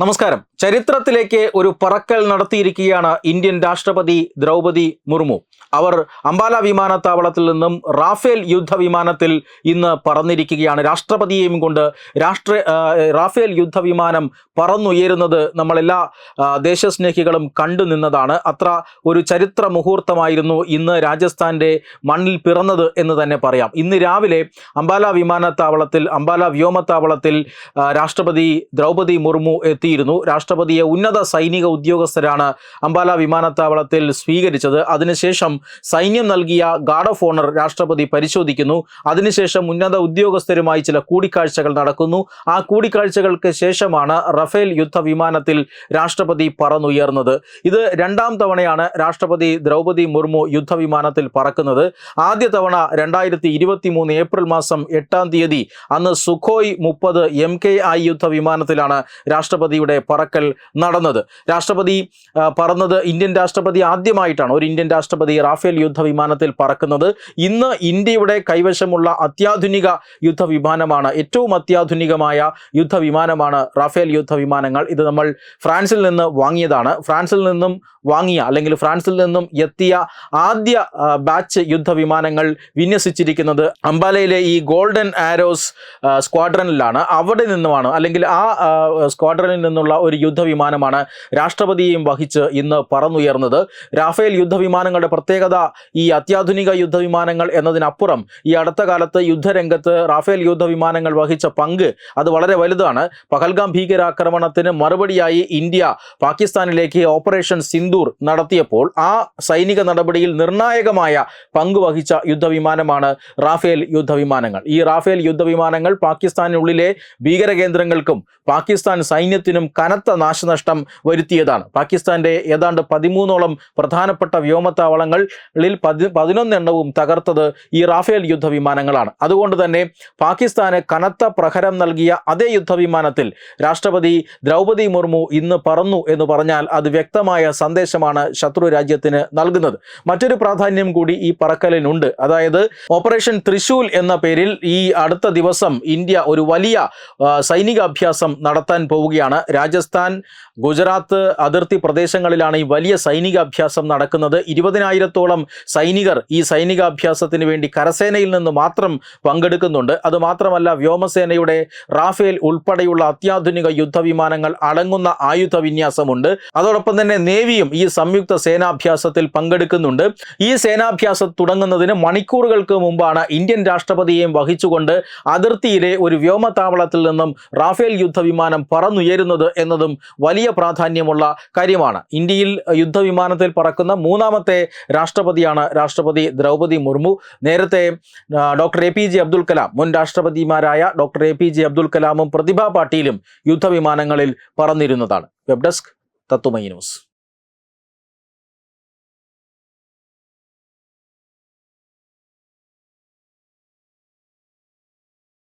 നമസ്കാരം. ചരിത്രത്തിലേക്ക് ഒരു പറക്കൽ നടത്തിയിരിക്കുകയാണ് ഇന്ത്യൻ രാഷ്ട്രപതി ദ്രൗപതി മുർമു. അവർ അംബാല വിമാനത്താവളത്തിൽ നിന്നും റാഫേൽ യുദ്ധ വിമാനത്തിൽ ഇന്ന് പറന്നിരിക്കുകയാണ്. രാഷ്ട്രപതിയെയും കൊണ്ട് രാഷ്ട്ര റാഫേൽ യുദ്ധ വിമാനം പറന്നുയരുന്നത് നമ്മളെല്ലാ ദേശസ്നേഹികളും കണ്ടു നിന്നതാണ്. അത്ര ഒരു ചരിത്ര മുഹൂർത്തമായിരുന്നു ഇന്ന് രാജസ്ഥാന്റെ മണ്ണിൽ പിറന്നത് എന്ന് തന്നെ പറയാം. ഇന്ന് രാവിലെ അംബാല വിമാനത്താവളത്തിൽ അംബാല വ്യോമത്താവളത്തിൽ രാഷ്ട്രപതി ദ്രൗപതി മുർമു എത്തിയിരുന്നു രാഷ്ട്രപതിയെ ഉന്നത സൈനിക ഉദ്യോഗസ്ഥരാണ് അംബാല വിമാനത്താവളത്തിൽ സ്വീകരിച്ചത്. അതിനുശേഷം സൈന്യം നൽകിയ ഗാർഡ് ഓഫ് ഓണർ രാഷ്ട്രപതി പരിശോധിക്കുന്നു. അതിനുശേഷം ഉന്നത ഉദ്യോഗസ്ഥരുമായി ചില കൂടിക്കാഴ്ചകൾ നടക്കുന്നു. ആ കൂടിക്കാഴ്ചകൾക്ക് ശേഷമാണ് റഫേൽ യുദ്ധ വിമാനത്തിൽ രാഷ്ട്രപതി പറന്നുയർന്നത്. ഇത് രണ്ടാം തവണയാണ് രാഷ്ട്രപതി ദ്രൗപദി മുർമു യുദ്ധവിമാനത്തിൽ പറക്കുന്നത്. ആദ്യ തവണ രണ്ടായിരത്തി ഇരുപത്തി മൂന്ന് ഏപ്രിൽ മാസം എട്ടാം തീയതി അന്ന് സുഖോയ് മുപ്പത് എം കെ ഐ യുദ്ധവിമാനത്തിലാണ് രാഷ്ട്രപതിയുടെ പറക്കൽ നടന്നത്. രാഷ്ട്രപതി പറന്നത് ഇന്ത്യൻ രാഷ്ട്രപതി ആദ്യമായിട്ടാണ്. ഒരു ഇന്ത്യൻ രാഷ്ട്രപതി റാഫേൽ യുദ്ധ വിമാനത്തിൽ പറക്കുന്നത്. ഇന്ന് ഇന്ത്യയുടെ കൈവശമുള്ള അത്യാധുനിക യുദ്ധ വിമാനമാണ് ഏറ്റവും അത്യാധുനികമായ യുദ്ധ വിമാനമാണ് റാഫേൽ യുദ്ധ വിമാനങ്ങൾ ഇത് നമ്മൾ ഫ്രാൻസിൽ നിന്ന് വാങ്ങിയതാണ്. ഫ്രാൻസിൽ നിന്നും വാങ്ങിയ അല്ലെങ്കിൽ ഫ്രാൻസിൽ നിന്നും എത്തിയ ആദ്യ ബാച്ച് യുദ്ധ വിമാനങ്ങൾ വിന്യസിച്ചിരിക്കുന്നത് അംബാലയിലെ ഈ ഗോൾഡൻ ആരോസ് സ്ക്വാഡ്രനിലാണ്. അവിടെ നിന്നുമാണ് അല്ലെങ്കിൽ ആ, സ്ക്വാഡ്രനിൽ നിന്നുള്ള ഒരു യുദ്ധവിമാനമാണ് രാഷ്ട്രപതിയെയും വഹിച്ച് ഇന്ന് പറന്നുയർന്നത്. റാഫേൽ യുദ്ധവിമാനങ്ങളുടെ പ്രത്യേകത ഈ അത്യാധുനിക യുദ്ധവിമാനങ്ങൾ എന്നതിനപ്പുറം ഈ അടുത്ത കാലത്ത് യുദ്ധരംഗത്ത് റാഫേൽ യുദ്ധവിമാനങ്ങൾ വഹിച്ച പങ്ക് അത് വളരെ വലുതാണ്. പഹൽഗാം ഭീകരാക്രമണത്തിന് മറുപടിയായി ഇന്ത്യ പാകിസ്ഥാനിലേക്ക് ഓപ്പറേഷൻ സിന്ദൂർ നടത്തിയപ്പോൾ ആ സൈനിക നടപടിയിൽ നിർണായകമായ പങ്കുവഹിച്ച യുദ്ധവിമാനമാണ് റാഫേൽ യുദ്ധവിമാനങ്ങൾ. ഈ റാഫേൽ യുദ്ധവിമാനങ്ങൾ പാകിസ്ഥാനുള്ളിലെ ഭീകര കേന്ദ്രങ്ങൾക്കും പാകിസ്ഥാൻ സൈന്യത്തിനും കനത്ത നാശനഷ്ടം വരുത്തിയതാണ്. പാകിസ്ഥാന്റെ ഏതാണ്ട് പതിമൂന്നോളം പ്രധാനപ്പെട്ട വ്യോമത്താവളങ്ങളിൽ പതി പതിനൊന്നെണ്ണവും തകർത്തത് ഈ റാഫേൽ യുദ്ധവിമാനങ്ങളാണ്. അതുകൊണ്ട് തന്നെ പാകിസ്ഥാന് കനത്ത പ്രഹരം നൽകിയ അതേ യുദ്ധവിമാനത്തിൽ രാഷ്ട്രപതി ദ്രൗപതി മുർമു ഇന്ന് പറന്നു എന്ന് പറഞ്ഞാൽ അത് വ്യക്തമായ സന്ദേശമാണ് ശത്രു രാജ്യത്തിന് നൽകുന്നത്. മറ്റൊരു പ്രാധാന്യം കൂടി ഈ പറക്കലിനുണ്ട്. അതായത് ഓപ്പറേഷൻ തൃശൂൽ എന്ന പേരിൽ ഈ അടുത്ത ദിവസം ഇന്ത്യ ഒരു വലിയ സൈനികാഭ്യാസം നടത്താൻ പോവുകയാണ്. രാജസ്ഥാൻ ഗുജറാത്ത് അതിർത്തി പ്രദേശങ്ങളിലാണ് ഈ വലിയ സൈനിക അഭ്യാസം നടക്കുന്നത്. ഇരുപതിനായിരത്തോളം സൈനികർ ഈ സൈനികാഭ്യാസത്തിന് വേണ്ടി കരസേനയിൽ നിന്ന് മാത്രം പങ്കെടുക്കുന്നുണ്ട്. അതുമാത്രമല്ല വ്യോമസേനയുടെ റാഫേൽ ഉൾപ്പെടെയുള്ള അത്യാധുനിക യുദ്ധവിമാനങ്ങൾ അടങ്ങുന്ന ആയുധ വിന്യാസമുണ്ട് അതോടൊപ്പം തന്നെ നേവിയും ഈ സംയുക്ത സേനാഭ്യാസത്തിൽ പങ്കെടുക്കുന്നുണ്ട്. ഈ സേനാഭ്യാസം തുടങ്ങുന്നതിന് മണിക്കൂറുകൾക്ക് മുമ്പാണ് ഇന്ത്യൻ രാഷ്ട്രപതിയെയും വഹിച്ചുകൊണ്ട് അതിർത്തിയിലെ ഒരു വ്യോമതാവളത്തിൽ നിന്നും റാഫേൽ യുദ്ധവിമാനം പറന്നുയരുന്നത് എന്നതും വലിയ പ്രാധാന്യമുള്ള കാര്യമാണ്. ഇന്ത്യയിൽ യുദ്ധവിമാനത്തിൽ പറക്കുന്ന മൂന്നാമത്തെ രാഷ്ട്രപതിയാണ് രാഷ്ട്രപതി ദ്രൗപദി മുർമു. നേരത്തെ doctor A P J Abdul Kalam മുൻ രാഷ്ട്രപതിമാരായ doctor A P J Abdul കലാമും പ്രതിഭ പാട്ടീലും യുദ്ധവിമാനങ്ങളിൽ പറന്നിരുന്നതാണ്. വെബ് ഡെസ്ക് തത്തുമൈ ന്യൂസ്.